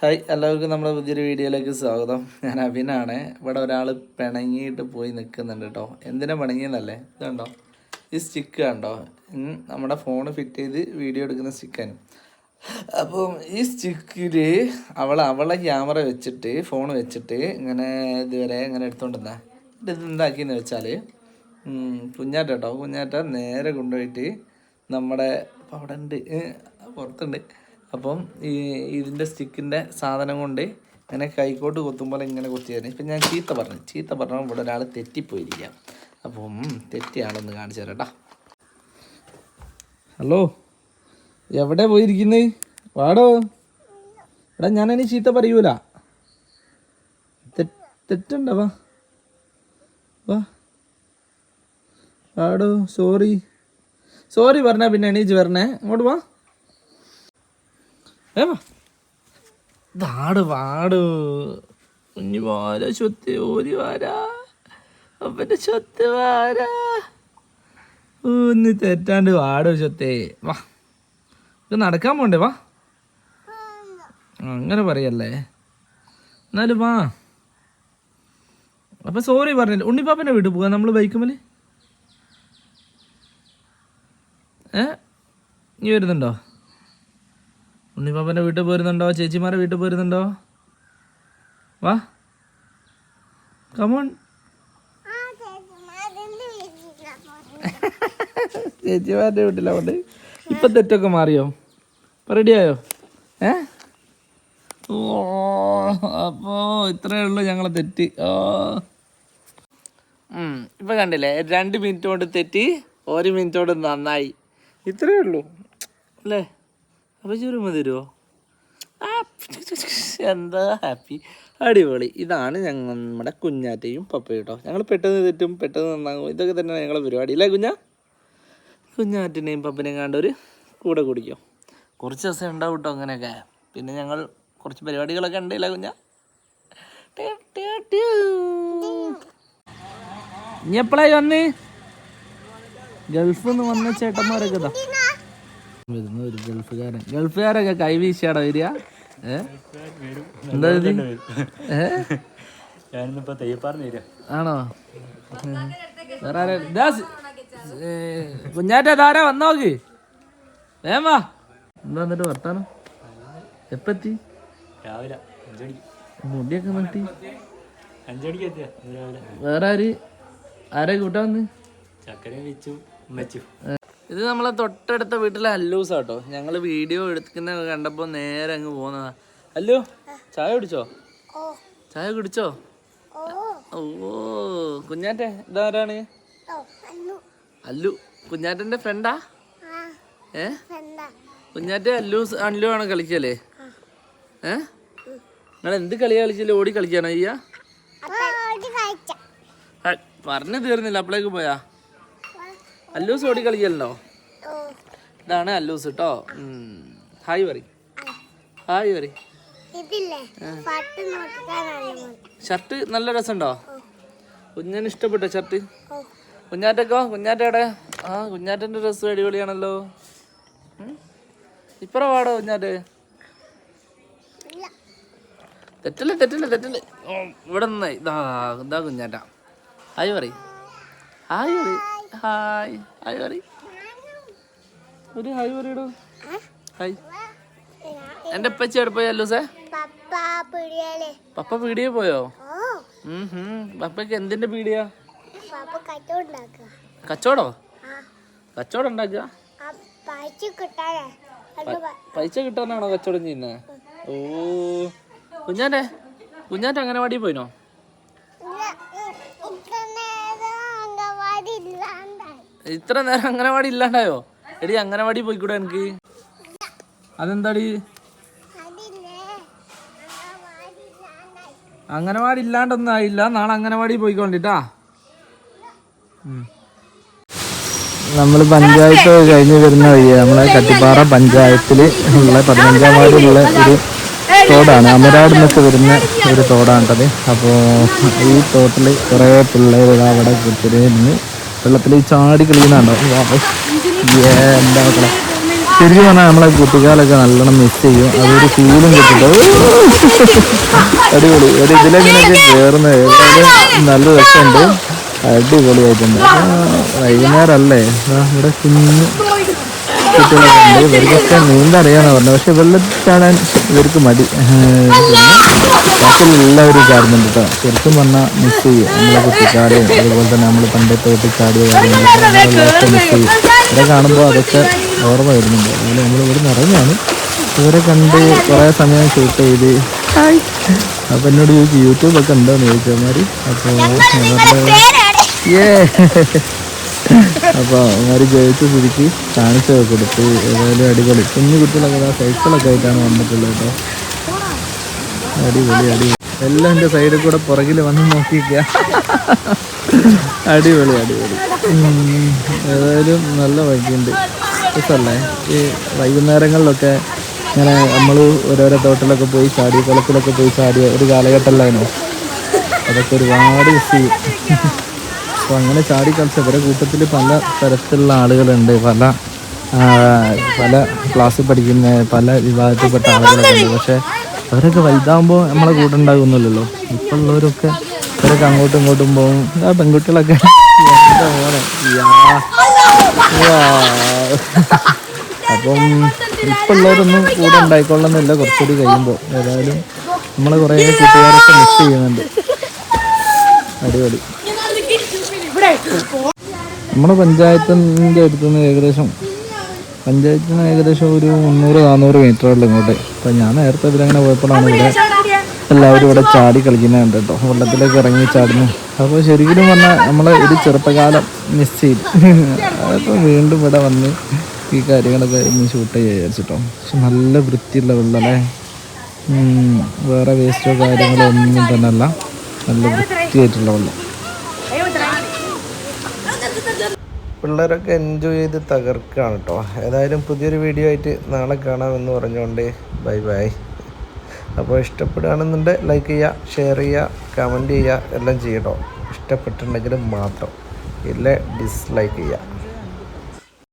Hi എല്ലാവർക്കും നമ്മുടെ പുതിയൊരു വീഡിയോയിലേക്ക് സ്വാഗതം. ഞാൻ അഭിനാണ് ഇവിടെ ഒരാൾ പിണങ്ങിയിട്ട് പോയി നിൽക്കുന്നുണ്ട് കേട്ടോ. എന്തിനാ പിണങ്ങിയെന്നല്ലേ? ഇതുണ്ടോ ഈ സ്റ്റിക്ക് കണ്ടോ? നമ്മുടെ ഫോൺ ഫിറ്റ് ചെയ്ത് വീഡിയോ എടുക്കുന്ന സ്റ്റിക്കാണ് അപ്പം ഈ സ്റ്റിക്കിൽ അവൾ അവളെ ക്യാമറ വെച്ചിട്ട് ഫോൺ വെച്ചിട്ട് ഇങ്ങനെ ഇതുവരെ ഇങ്ങനെ എടുത്തോണ്ടിരുന്ന ഇത് എന്താക്കിയെന്ന് വെച്ചാൽ കുഞ്ഞാറ്റ കേട്ടോ കുഞ്ഞാറ്റ നേരെ കൊണ്ടുപോയിട്ട് നമ്മുടെ അവിടെ ഉണ്ട്. പുറത്തുണ്ട്. അപ്പം ഈ ഇതിന്റെ സ്റ്റിക്കിന്റെ സാധനം കൊണ്ട് ഇങ്ങനെ കൈക്കോട്ട് കൊത്തുമ്പോൾ ഇങ്ങനെ കുത്തിയായിരുന്നു. ഇപ്പം ഞാൻ ചീത്ത പറഞ്ഞു. ചീത്ത പറഞ്ഞാൽ ഇവിടെ ഒരാൾ തെറ്റിപ്പോയിരിക്കാം അപ്പം തെറ്റിയാണെന്ന് കാണിച്ചു തരാം ഹലോ എവിടെ പോയിരിക്കുന്നത് വാടോ. എടാ ഞാനതിന് ചീത്ത പറയൂല. തെറ്റുണ്ടോ? വാ. വാടോ സോറി സോറി പറഞ്ഞാൽ പിന്നെ എണീച്ച് വരണേ. അങ്ങോട്ട് വാ. വാട് വാട്. കുഞ്ഞു വാര ചൊത്ത് ഓരി വാരാ. അവന്റെ ചൊത്ത് വാരാ. ഒന്ന് തെറ്റാണ്ട് വാടോ ചൊത്തേ. വാ. ഇത് നടക്കാൻ പോണ്ടേ വാ. അങ്ങനെ പറയല്ലേ? എന്നാലും വാ. അപ്പൊ സോറി പറഞ്ഞില്ല. ഉണ്ണിപ്പാപ്പന്റെ വീട്ടിൽ പോകാം നമ്മൾ ബൈക്കുമൽ ഏ? നീ വരുന്നുണ്ടോ? ഉണ്ണിപ്പാപ്പന്റെ വീട്ടിൽ പോരുന്നുണ്ടോ? ചേച്ചിമാരെ വീട്ടിൽ പോരുന്നുണ്ടോ? വാ. കമോൺ ചേച്ചിമാരുടെ വീട്ടിലാവുണ്ട് ഇപ്പം തെറ്റൊക്കെ മാറിയോ? റെഡിയായോ ഏ? അപ്പോ ഇത്രയേ ഉള്ളൂ ഞങ്ങളെ തെറ്റ്. ഓ. ഇപ്പൊ കണ്ടില്ലേ? രണ്ട് മിനിറ്റ് കൊണ്ട് തെറ്റി ഒരു മിനിറ്റ് കൊണ്ട് നന്നായി. ഇത്രയേ ഉള്ളൂ. അല്ലേ? അപ്പൊ ചുരുമ തരുമോ എന്താ ഹാപ്പി. അടിപൊളി. ഇതാണ് ഞങ്ങൾ നമ്മുടെ കുഞ്ഞാറ്റയും പപ്പയും കേട്ടോ ഞങ്ങൾ പെട്ടെന്ന് തെറ്റും പെട്ടെന്ന് നന്നാകും. ഇതൊക്കെ തന്നെ ഞങ്ങളെ പരിപാടി അല്ലേ കുഞ്ഞാ? കുഞ്ഞാറ്റിനെയും പപ്പനെയും കണ്ടൊരു കൂടെ കുടിക്കും. കുറച്ച് ദിവസം ഉണ്ടാവും കേട്ടോ അങ്ങനെയൊക്കെ. പിന്നെ ഞങ്ങൾ കുറച്ച് പരിപാടികളൊക്കെ ഉണ്ടല്ലേ കുഞ്ഞാ? ടു, ടു, ടു. ഇനി എപ്പോഴായി വന്ന്? ഗൾഫിൽ നിന്ന് വന്ന ചേട്ടന്മാരൊക്കെ ഇതാ. വരുന്ന ഒരു ഗൾഫുകാരൻ. ഗൾഫുകാരൊക്കെ കൈവീശിയാടാ വരിക. എന്താ ഇത്? ഏ? ഞാനിന്നിപ്പോ തെയ്യപ്പാറിന് വരിക. ആണോ. വേറെ കുഞ്ഞാറ്റ ധാരാ വന്നോക്ക് വേം വാ. എന്താ എന്നിട്ട് വർത്താനം? എപ്പെത്തി രാവിലെ മുടിയൊക്കെ നിർത്തി. വേറെ ആര്? ആരെ കൂട്ടാ വന്ന്? ചക്കരയും വെച്ചു ഉമ്മച്ചു. ഇത് നമ്മളെ തൊട്ടടുത്ത വീട്ടിലെ അല്ലൂസ് കേട്ടോ ഞങ്ങൾ വീഡിയോ എടുക്കുന്ന കണ്ടപ്പോൾ നേരെ അങ്ങ് പോകുന്നതാ അല്ലു ചായ കുടിച്ചോ? ചായ കുടിച്ചോ? ഓ. കുഞ്ഞാറ്റെ ഇതാരാണ് അല്ലു. കുഞ്ഞാറ്റന്റെ ഫ്രണ്ടാ ഏ? കുഞ്ഞാറ്റെ അല്ലൂസ് അല്ലു ആണ് കളിക്കല്ലേ ഏ? നിങ്ങൾ എന്ത് കളിയാ കളിച്ചില്ല ഓടി കളിക്കാനോ അയ്യ പറഞ്ഞു തീർന്നില്ല അപ്പളേക്ക് പോയാ. അല്ലൂസ് ഓടി കളിക്കല്ലോ ഇതാണ് അല്ലൂസ് കേട്ടോ ഹായ് പറ ഹായ് പറ ഷർട്ട് നല്ല രസമുണ്ടോ കുഞ്ഞിന് ഇഷ്ടപ്പെട്ടോ ഷർട്ട്? കുഞ്ഞാറ്റക്കോ? കുഞ്ഞാറ്റയുടെ ആ കുഞ്ഞാറ്റന്റെ ഡ്രസ്സ് അടിപൊളിയാണല്ലോ. ഇപ്പറ പാടോ കുഞ്ഞാറ്റ്? തെറ്റല്ലേ തെറ്റല്ലേ തെറ്റല്ലേ. ഇവിടെ നിന്നായി ഇതാ ഇതാ കുഞ്ഞാറ്റ. ആയി പറയും. ആയി പറ ഹായ് ഹായ് പറ ഒരു ഹായ് പറയടോ. ഹായ് എന്റെ ഉപ്പച്ചി എവിടെ പോയി അല്ലൂസേ? പപ്പ പീടിയെ പോയോ. പപ്പയ്ക്ക് എന്തിന്റെ പീടിയാ? കച്ചോടോ കച്ചോടം? ഉണ്ടാക്കുക? പൈസ കിട്ടാനാണോ കച്ചോടം ചെയ്യുന്നത് ഓ. കുഞ്ഞാന്റെ കുഞ്ഞാന്റെ വാടി പോയിനോ? ഇത്ര നേരം അംഗനവാടി ഇല്ലാണ്ടായോ? എടി അംഗനവാടി പോയിക്കൂടെ എനിക്ക് അതെന്താടി? അങ്ങനവാടി ഇല്ലാണ്ടൊന്നും ആയില്ല. നാളെ അംഗനവാടി പോയിക്കൊണ്ടിട്ടാ. നമ്മൾ പഞ്ചായത്ത് കഴിഞ്ഞ് വരുന്ന വഴി നമ്മളെ കട്ടിപ്പാറ പഞ്ചായത്തിൽ ഉള്ള പതിനഞ്ചാം വാർഡിലുള്ള ഒരു തോടാണ്. അമരാട് നിന്നൊക്കെ വരുന്ന ഒരു തോടാണ് കേട്ടത്. അപ്പോൾ ഈ തോട്ടിൽ കുറേ പിള്ളേർ അവിടെ കുത്തിരി നിന്ന് വെള്ളത്തിൽ ചാടി കളിക്കുന്നുണ്ടോ എന്താ മക്കളെ ശരിക്കും പറഞ്ഞാൽ നമ്മളെ കുട്ടിക്കാലൊക്കെ നല്ലോണം മിസ് ചെയ്യും. അതൊരു ഫീലും കിട്ടും. അടിപൊളി. ഒരു ഇതിലെങ്ങനെയൊക്കെ കയറുന്നത് ഏതായാലും നല്ല രസമുണ്ട്. അടിപൊളിയായിട്ടുണ്ട്. വൈകുന്നേരമല്ലേ ഇവിടെ കുഞ്ഞു കുട്ടികളൊക്കെ ഉണ്ട് ഇവർക്കൊക്കെ നീന്തറിയാന്ന് പറഞ്ഞു പക്ഷെ വെള്ളത്തിൽ ചാടാൻ ഇവർക്ക് മടി. ബാക്കിയുള്ള എല്ലാവരും ചാടുന്നുണ്ട് കേട്ടോ ശരിക്കും പറഞ്ഞാൽ മിസ് ചെയ്യും. നമ്മളെ കുട്ടിക്കാലവും അതുപോലെ തന്നെ നമ്മൾ പണ്ടത്തെ തൊട്ട് ചാടിയ കാര്യങ്ങളൊക്കെ മിസ് ചെയ്യും. ഇവരെ കാണുമ്പോൾ അതൊക്കെ ഓർമ്മ വരുന്നുണ്ട് അതുപോലെ നമ്മൾ ഇവിടെ ഇറങ്ങിയാണ് ഇവരെ കണ്ട് കുറേ സമയം ഷൂട്ട് ചെയ്ത്. അപ്പം എന്നോട് ചോദിച്ചു യൂട്യൂബൊക്കെ ഉണ്ടോ? എന്ന് ചോദിച്ചമാര് അപ്പോൾ ഏ അപ്പോൾ അവർ ജയിച്ച സ്ഥിതിക്ക് കാണിച്ചൊക്കെ കൊടുത്തു ഏതായാലും അടിപൊളി. കുഞ്ഞു കുട്ടികളൊക്കെ സൈക്കിളൊക്കെ ആയിട്ടാണ് വന്നിട്ടുള്ളത് കേട്ടോ. അടിപൊളി അടിപൊളി. എല്ലാം എന്റെ സൈഡിൽ കൂടെ പുറകിൽ വന്ന് നോക്കിയിരിക്കുക അടിപൊളി അടിപൊളി. ഏതായാലും നല്ല വഴിയുണ്ട്. രസമല്ലേ? ഈ വൈകുന്നേരങ്ങളിലൊക്കെ ഇങ്ങനെ നമ്മൾ ഓരോരോ തോട്ടിലൊക്കെ പോയി ചാടി കുളത്തിലൊക്കെ പോയി ചാടിയ ഒരു കാലഘട്ടമല്ലായിരുന്നു അതൊക്കെ ഒരുപാട് മിസ് ചെയ്യും. അപ്പോൾ അങ്ങനെ ചാടി കളിച്ച ഇവരുടെ കൂട്ടത്തിൽ പല തരത്തിലുള്ള ആളുകളുണ്ട്. പല പല ക്ലാസ്സിൽ പഠിക്കുന്ന പല വിഭാഗത്തിൽപ്പെട്ട ആളുകളൊക്കെ ഉണ്ട് പക്ഷേ അവരൊക്കെ വലുതാകുമ്പോൾ നമ്മളെ കൂടെ ഉണ്ടാകുന്നില്ലല്ലോ ഇപ്പം ഉള്ളവരൊക്കെ അവരൊക്കെ അങ്ങോട്ടും ഇങ്ങോട്ടും പോകും. ആ പെൺകുട്ടികളൊക്കെ. അപ്പം ഇപ്പം ഉള്ളവരൊന്നും കൂടെ ഉണ്ടായിക്കൊള്ളുന്നില്ല. കുറച്ചുകൂടി കഴിയുമ്പോൾ ഏതായാലും നമ്മളെ കുറേ കൂട്ടുകാരൊക്കെ മിസ് ചെയ്യുന്നുണ്ട്. അടിപൊളി. നമ്മുടെ പഞ്ചായത്തിന്റെ അടുത്തുനിന്ന് ഏകദേശം പഞ്ചായത്തിന് ഏകദേശം ഒരു മുന്നൂറ് നാന്നൂറ് മീറ്റർ ഉള്ളു ഇങ്ങോട്ട്. അപ്പം ഞാൻ നേരത്തെ ഇതിലങ്ങനെ പോയപ്പോഴാണ് ഇവിടെ എല്ലാവരും ഇവിടെ ചാടി കളിക്കുന്നുണ്ട് കേട്ടോ. വെള്ളത്തിലേക്ക് ഇറങ്ങി ചാടുന്നു. അപ്പോൾ ശരിക്കും പറഞ്ഞാൽ നമ്മൾ ഒരു ചെറുപ്പകാലം മിസ് ചെയ്തു. അപ്പോൾ വീണ്ടും ഇവിടെ വന്ന് ഈ കാര്യങ്ങളൊക്കെ ഇന്ന് ഷൂട്ട് ചെയ്യാൻ വിചാരിച്ചിട്ടോ. പക്ഷെ നല്ല വൃത്തിയുള്ള വെള്ളം അല്ലേ ഉം, വേറെ വേസ്റ്റോ കാര്യങ്ങളോ ഒന്നും തന്നെ അല്ല. നല്ല വൃത്തിയായിട്ടുള്ള വെള്ളം. പിള്ളേരൊക്കെ എൻജോയ് ചെയ്ത് തകർക്കുകയാണ് കേട്ടോ ഏതായാലും പുതിയൊരു വീഡിയോ ആയിട്ട് നാളെ കാണാമെന്ന് പറഞ്ഞുകൊണ്ട് ബൈ ബൈ അപ്പോൾ ഇഷ്ടപ്പെടുകയാണെന്നുണ്ട് ലൈക്ക് ചെയ്യുക ഷെയർ ചെയ്യുക കമന്റ് ചെയ്യുക എല്ലാം ചെയ്യട്ടോ ഇഷ്ടപ്പെട്ടിട്ടുണ്ടെങ്കിൽ മാത്രം. ഇല്ല ഡിസ്ലൈക്ക് ചെയ്യുക.